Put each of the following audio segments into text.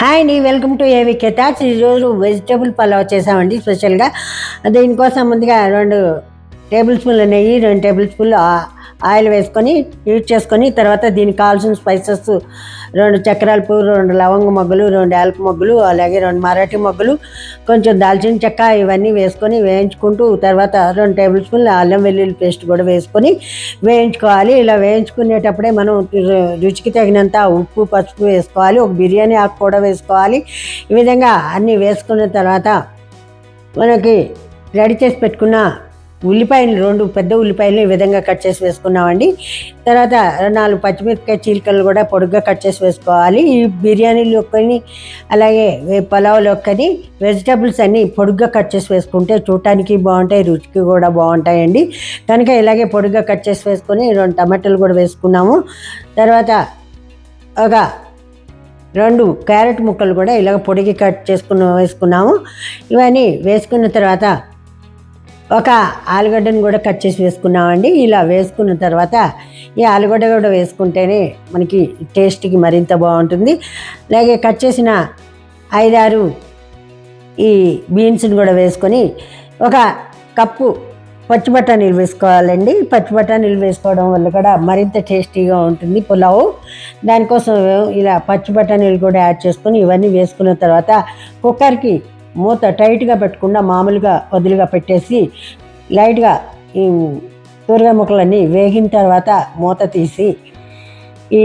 Hi అండి welcome to ఏవి కెటాచ్ ఈరోజు వెజిటేబుల్ పలావ్ చేసామండి స్పెషల్గా దీనికోసం ముందుగా రెండు టేబుల్ స్పూన్లు నెయ్యి రెండు టేబుల్ స్పూన్లు ఆయిల్ వేసుకొని హీట్ చేసుకొని తర్వాత దీనికి కావాల్సిన స్పైసెస్ రెండు చక్రాల పువ్వు రెండు లవంగ మొగ్గలు రెండు ఏలక మొగ్గలు అలాగే రెండు మరాఠీ మొగ్గలు కొంచెం దాల్చిన చెక్క ఇవన్నీ వేసుకొని వేయించుకుంటూ తర్వాత రెండు టేబుల్ స్పూన్ల అల్లం వెల్లుల్లి పేస్ట్ కూడా వేసుకొని వేయించుకోవాలి. ఇలా వేయించుకునేటప్పుడే మనం రుచికి తగినంత ఉప్పు పసుపు వేసుకోవాలి. ఒక బిర్యానీ ఆకు కూడా వేసుకోవాలి. ఈ విధంగా అన్నీ వేసుకున్న తర్వాత మనకి రెడీ చేసి పెట్టుకున్న ఉల్లిపాయలు రెండు పెద్ద ఉల్లిపాయలు ఈ విధంగా కట్ చేసి వేసుకున్నామండి. తర్వాత నాలుగు పచ్చిమిరపకాయ చీలికలు కూడా పొడుగ్గా కట్ చేసి వేసుకోవాలి. ఈ బిర్యానీలోకని అలాగే వే- పలావ్లోకని వెజిటబుల్స్ అన్నీ పొడుగ్గా కట్ చేసి వేసుకుంటే చూడటానికి బాగుంటాయి రుచికి కూడా బాగుంటాయండి. కనుక ఇలాగే పొడుగ్గా కట్ చేసి వేసుకొని రెండు టమాటాలు కూడా వేసుకున్నాము. తర్వాత ఒక రెండు క్యారెట్ ముక్కలు కూడా ఇలాగ పొడిగి కట్ చేసుకున్న వేసుకున్నాము. ఇవన్నీ వేసుకున్న తర్వాత ఒక ఆలుగడ్డను కూడా కట్ చేసి వేసుకున్నామండి. ఇలా వేసుకున్న తర్వాత ఈ ఆలుగడ్డ కూడా వేసుకుంటేనే మనకి టేస్ట్కి మరింత బాగుంటుంది. అలాగే కట్ చేసిన ఐదారు ఈ బీన్స్ని కూడా వేసుకొని ఒక కప్పు పచ్చి బఠానీలు వేసుకోవాలండి. పచ్చి బఠానీలు వేసుకోవడం వల్ల కూడా మరింత టేస్టీగా ఉంటుంది పులావ్. దానికోసం ఇలా పచ్చి బఠానీలు కూడా యాడ్ చేసుకొని ఇవన్నీ వేసుకున్న తర్వాత కుక్కర్కి మూత టైట్గా పెట్టకుండా మామూలుగా వదిలిగా పెట్టేసి లైట్గా ఈ కూరగాయ ముక్కలన్నీ వేగిన తర్వాత మూత తీసి ఈ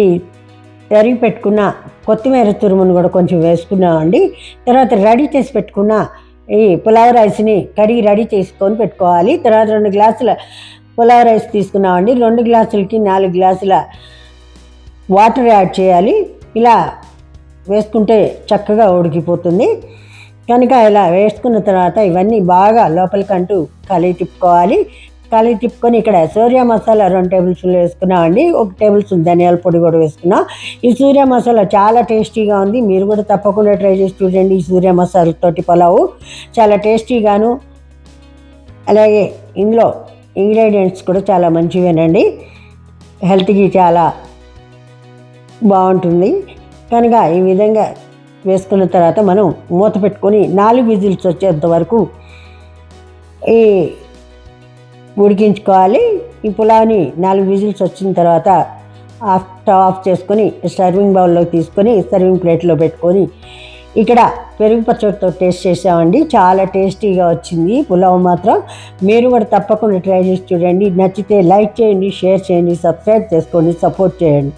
తరిగి పెట్టుకున్న కొత్తిమీర తురుమును కూడా కొంచెం వేసుకున్నామండి. తర్వాత రెడీ చేసి పెట్టుకున్న ఈ పులావ్ రైస్ని కడిగి రెడీ చేసుకొని పెట్టుకోవాలి. తర్వాత రెండు గ్లాసుల పులావ్ రైస్ తీసుకున్నామండి. రెండు గ్లాసులకి నాలుగు గ్లాసుల వాటర్ యాడ్ చేయాలి. ఇలా వేసుకుంటే చక్కగా ఉడికిపోతుంది. కనుక ఇలా వేసుకున్న తర్వాత ఇవన్నీ బాగా లోపలికంటూ కలిగి తిప్పుకోవాలి. కలిగి తిప్పుకొని ఇక్కడ సూర్య మసాలా రెండు టేబుల్ స్పూన్లు వేసుకున్నామండి ఒక టేబుల్ స్పూన్ ధనియాల పొడి కూడా వేసుకున్నాం. ఈ సూర్య మసాలా చాలా టేస్టీగా ఉంది. మీరు కూడా తప్పకుండా ట్రై చేసి చూడండి ఈ సూర్య మసాలతోటి పలావు. చాలా టేస్టీగాను అలాగే ఇందులో ఇంగ్రీడియంట్స్ కూడా చాలా మంచివేనండి. హెల్త్కి చాలా బాగుంటుంది. కనుక ఈ విధంగా వేసుకున్న తర్వాత మనం మూత పెట్టుకొని నాలుగు విజిల్స్ వచ్చేంత వరకు ఈ ఉడికించుకోవాలి. ఈ పులావ్ని నాలుగు విజిల్స్ వచ్చిన తర్వాత ఆఫ్ స్టవ్ ఆఫ్ చేసుకొని సర్వింగ్ బౌల్లోకి తీసుకొని సర్వింగ్ ప్లేట్లో పెట్టుకొని ఇక్కడ పెరుగు పచ్చడితో టేస్ట్ చేసామండి. చాలా టేస్టీగా వచ్చింది. పులావ్ మాత్రం మీరు కూడా తప్పకుండా ట్రై చేసి చూడండి. నచ్చితే లైక్ చేయండి షేర్ చేయండి సబ్స్క్రైబ్ చేసుకోండి సపోర్ట్ చేయండి.